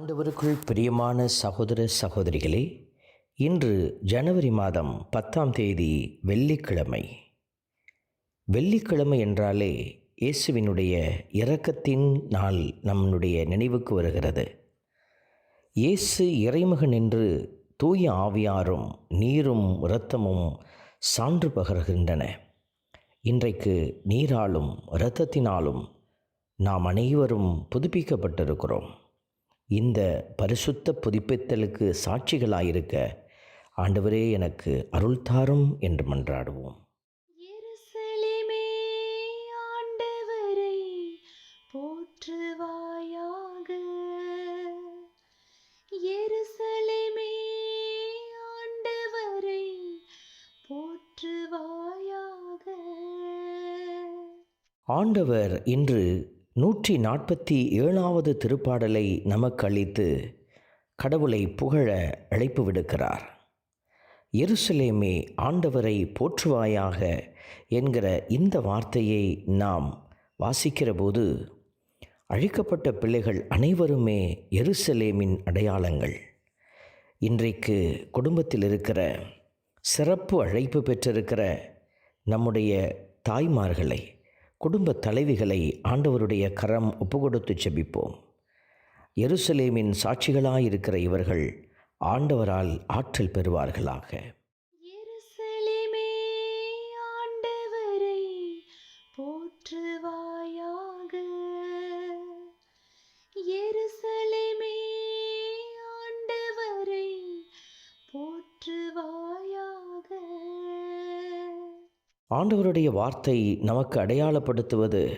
ஆண்டவருக்குள் பிரியமான சகோதர சகோதரிகளே இன்று ஜனவரி மாதம் பத்தாம் தேதி வெள்ளிக்கிழமை. வெள்ளிக்கிழமை என்றாலே இயேசுவினுடைய இரக்கத்தின் நாள் நம்முடைய நினைவுக்கு வருகிறது. இயேசு இறைமகன் என்று தூய ஆவியாரும் நீரும் இரத்தமும் சான்று பகர்கின்றன. இன்றைக்கு நீராலும் இரத்தத்தினாலும் நாம் அனைவரும் புதுப்பிக்கப்பட்டிருக்கிறோம். இந்த பரிசுத்த புதுப்பித்தலுக்கு சாட்சிகளாயிருக்க ஆண்டவரே எனக்கு அருள் தாரும் என்று மன்றாடுவோம். எருசலேமே ஆண்டவரை போற்றுவாயாக. எருசலேமே ஆண்டவரை போற்றுவாயாக. ஆண்டவர் இன்று நூற்றி நாற்பத்தி ஏழாவது திருப்பாடலை நமக்கு அளித்து கடவுளை புகழ அழைப்பு விடுக்கிறார் எருசலேமே ஆண்டவரை போற்றுவாயாக என்கிற இந்த வார்த்தையை நாம் வாசிக்கிறபோது அழிக்கப்பட்ட பிள்ளைகள் அனைவருமே எருசலேமின் அடையாளங்கள். இன்றைக்கு குடும்பத்தில் இருக்கிற சிறப்பு அழைப்பு பெற்றிருக்கிற நம்முடைய தாய்மார்களை குடும்ப தலைவிகளை ஆண்டவருடைய கரம் ஒப்புக்கொடுத்து செபிப்போம் எருசலேமின் சாட்சிகளாயிருக்கிற இவர்கள் ஆண்டவரால் ஆற்றல் பெறுவார்களாக. ஆண்டவருடைய வார்த்தை நமக்கு அடையாளப்படுத்துவது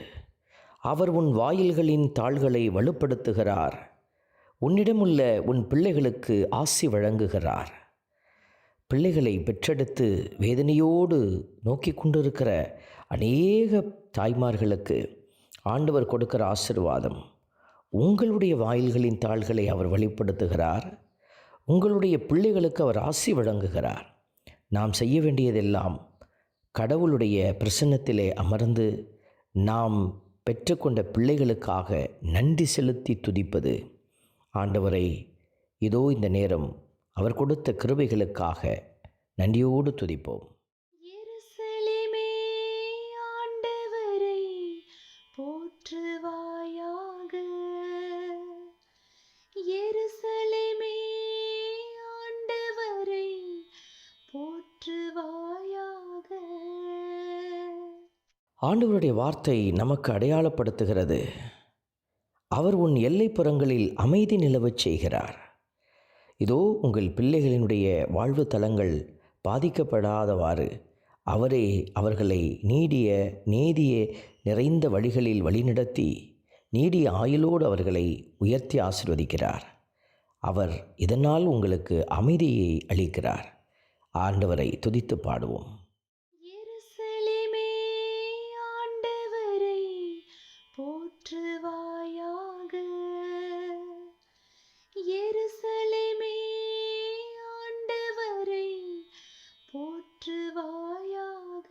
அவர் உன் வாயில்களின் தாள்களை வலுப்படுத்துகிறார். உன்னிடமுள்ள உன் பிள்ளைகளுக்கு ஆசி வழங்குகிறார். பிள்ளைகளை பெற்றெடுத்து வேதனையோடு நோக்கி கொண்டிருக்கிற அநேக தாய்மார்களுக்கு ஆண்டவர் கொடுக்கிற ஆசிர்வாதம் உங்களுடைய வாயில்களின் தாள்களை அவர் வெளிப்படுத்துகிறார் உங்களுடைய பிள்ளைகளுக்கு அவர் ஆசி வழங்குகிறார். நாம் செய்ய வேண்டியதெல்லாம் கடவுளுடைய பிரசன்னத்திலே அமர்ந்து நாம் பெற்றுக்கொண்ட பிள்ளைகளுக்காக நன்றி செலுத்தி துதிப்பது. ஆண்டவரை இதோ இந்த நேரம் அவர் கொடுத்த கிருபைகளுக்காக நன்றியோடு துதிப்போம். ஆண்டவருடைய வார்த்தை நமக்கு அடையாளப்படுத்துகிறது. அவர் உன் எல்லைப்புறங்களில் அமைதி நிலவச் செய்கிறார். இதோ உங்கள் பிள்ளைகளினுடைய வாழ்வு தலங்கள் பாதிக்கப்படாதவாறு அவரே அவர்களை நீடிய நீதிய நிறைந்த வழிகளில் வழிநடத்தி நீடிய ஆயுளோடு அவர்களை உயர்த்தி ஆசிர்வதிக்கிறார். அவர் இதனால் உங்களுக்கு அமைதியை அளிக்கிறார். ஆண்டவரை துதித்து பாடுவோம். போற்றுவாயாக எருசலேமே ஆண்டவரை போற்றுவாயாக.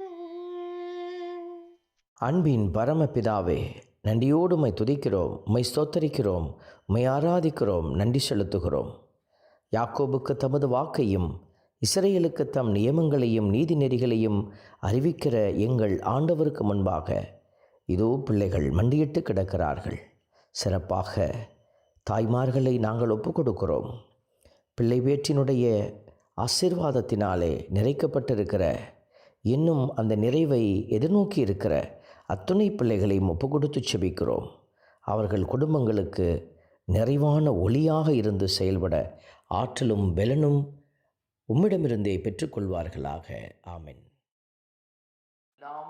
அன்பின் பரமபிதாவே நன்றியோடு மை துதிக்கிறோம் மை ஸ்தோத்தரிக்கிறோம் மை ஆராதிக்கிறோம் நன்றி செலுத்துகிறோம். யாக்கோபுக்கு தமது வாக்கையும் இஸ்ரேலுக்கு தம் நியமங்களையும் நீதிநெறிகளையும் அறிவிக்கிற எங்கள் ஆண்டவருக்கு முன்பாக இதோ பிள்ளைகள் மண்டியிட்டு கிடக்கிறார்கள். சிறப்பாக தாய்மார்களை நாங்கள் ஒப்புக் கொடுக்கிறோம். பிள்ளை வேற்றினுடைய ஆசீர்வாதத்தினாலே நிறைக்கப்பட்டிருக்கிற இன்னும் அந்த நிறைவை எதிர்நோக்கி இருக்கிற அத்துணை பிள்ளைகளையும் ஒப்பு கொடுத்து செபிக்கிறோம். அவர்கள் குடும்பங்களுக்கு நிறைவான ஒளியாக இருந்து செயல்பட ஆற்றலும் பெலனும் உம்மிடமிருந்தே பெற்றுக்கொள்வார்களாக ஆமென். நாம்